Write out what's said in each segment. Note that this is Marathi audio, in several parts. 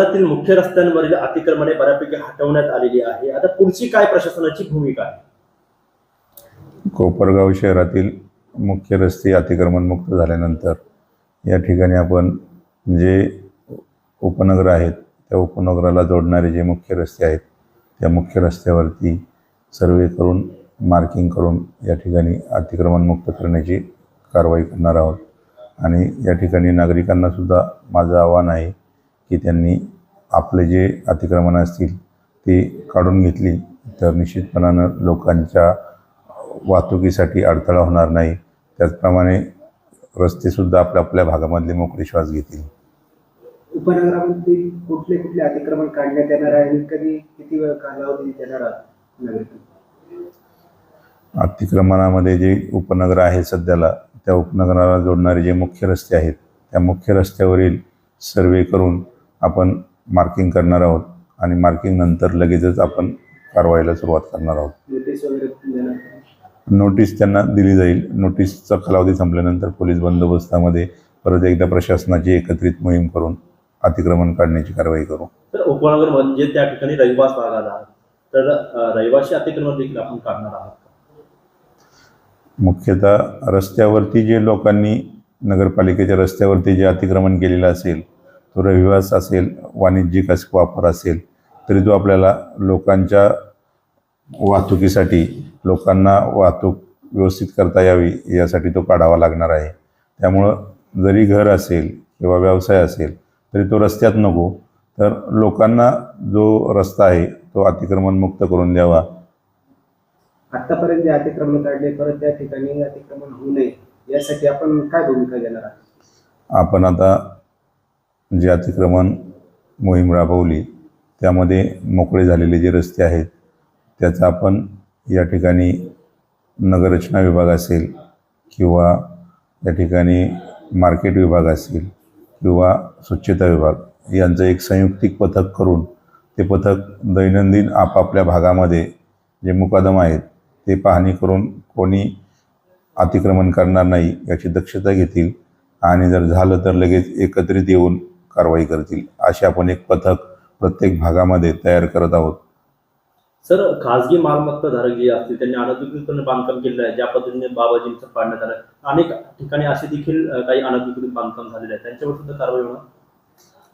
शहरातील मुख्य रस्त्यांवरील अतिक्रमणे बऱ्यापैकी हटवण्यात आलेली आहे. आता पुढची काय प्रशासनाची भूमिका आहे? कोपरगाव शहरातील मुख्य रस्ते अतिक्रमणमुक्त झाल्यानंतर या ठिकाणी आपण जे उपनगर आहेत त्या उपनगराला जोडणारे जे मुख्य रस्ते आहेत त्या मुख्य रस्त्यावरती सर्वे करून मार्किंग करून या ठिकाणी अतिक्रमणमुक्त करण्याची कारवाई करणार आहोत. आणि या ठिकाणी नागरिकांनासुद्धा माझं आव्हान आहे की त्यांनी आपले जे अतिक्रमणं असतील ते काढून घेतली तर निश्चितपणानं लोकांच्या वाहतुकीसाठी अडथळा होणार नाही. त्याचप्रमाणे रस्तेसुद्धा आपल्या आपल्या भागामधले मोकळे श्वास घेतील. उपनगरामध्ये कुठले कुठले अतिक्रमण काढण्यात येणार आहे? आणि कधी किती वेळ कालावधी देणार अतिक्रमणामध्ये जे उपनगर आहे सध्याला त्या उपनगराला जोडणारे जे मुख्य रस्ते आहेत त्या मुख्य रस्त्यावरील सर्वे करून आपण मार्किंग करणार आहोत आणि मार्किंग नंतर लगेचच आपण कारवाईला सुरुवात करणार आहोत. नोटीस त्यांना दिली जाईल. नोटीसचा कालावधी संपल्यानंतर पोलीस बंदोबस्तामध्ये परत एकदा प्रशासनाची एकत्रित मोहीम करून अतिक्रमण काढण्याची कारवाई करू. तर उपनगर म्हणजे त्या ठिकाणी रहिवास भाग आला आहे तर रहिवासी अतिक्रमण देखील आपण काढणार आहात मुख्यतः रस्त्यावरती जे लोकांनी नगरपालिकेच्या रस्त्यावरती जे अतिक्रमण केलेलं असेल तो रहिवास असेल वाणिज्यिक अस वापर असेल तरी तो आपल्याला लोकांच्या वाहतुकीसाठी लोकांना वाहतूक व्यवस्थित करता यावी यासाठी तो काढावा लागणार आहे. त्यामुळं जरी घर असेल किंवा व्यवसाय असेल तरी तो रस्त्यात नको. तर लोकांना जो रस्ता आहे तो अतिक्रमणमुक्त करून द्यावा. आतापर्यंत जे अतिक्रमण काढले परत त्या ठिकाणी अतिक्रमण होऊ नये यासाठी आपण काय भूमिका घेणार आहात? आपण आता जे अतिक्रमण मोहीम राबवली त्यामध्ये मोकळे झालेले जे रस्ते आहेत त्याचा आपण या ठिकाणी नगररचना विभाग असेल किंवा या ठिकाणी मार्केट विभाग असेल किंवा स्वच्छता विभाग यांचं एक संयुक्तिक पथक करून ते पथक दैनंदिन आपापल्या भागामध्ये जे मुकादम आहेत ते पाहणी करून कोणी अतिक्रमण करणार नाही याची दक्षता घेतील. आणि जर झालं तर लगेच एकत्रित येऊन कारवाई करतील असे आपण एक पथक प्रत्येक भागामध्ये तयार करत आहोत. सर खासगी मालमत्ता धारक जे असतील त्यांनी अनधिकृतपणे बांधकाम केलेलं आहे ज्या पद्धतीने बाबाजींचं पाडण्यात आलं अनेक ठिकाणी असे देखील काही अनधिकृत बांधकाम झालेले आहे त्यांच्यावर सुद्धा कारवाई होणार?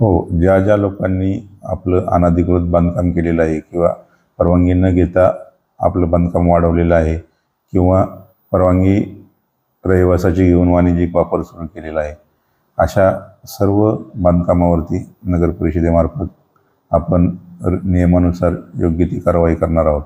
हो ज्या ज्या लोकांनी आपलं अनधिकृत बांधकाम केलेलं आहे किंवा परवानगी न घेता आपलं बांधकाम वाढवलेलं आहे किंवा परवानगी रहिवासाची घेऊन वाणिज्यिक वापर सुरू केलेला आहे अशा सर्व बांधकामावरती नगर परिषदेमार्फत आपण र- नियमानुसार योग्य ती कारवाई करणार आहोत.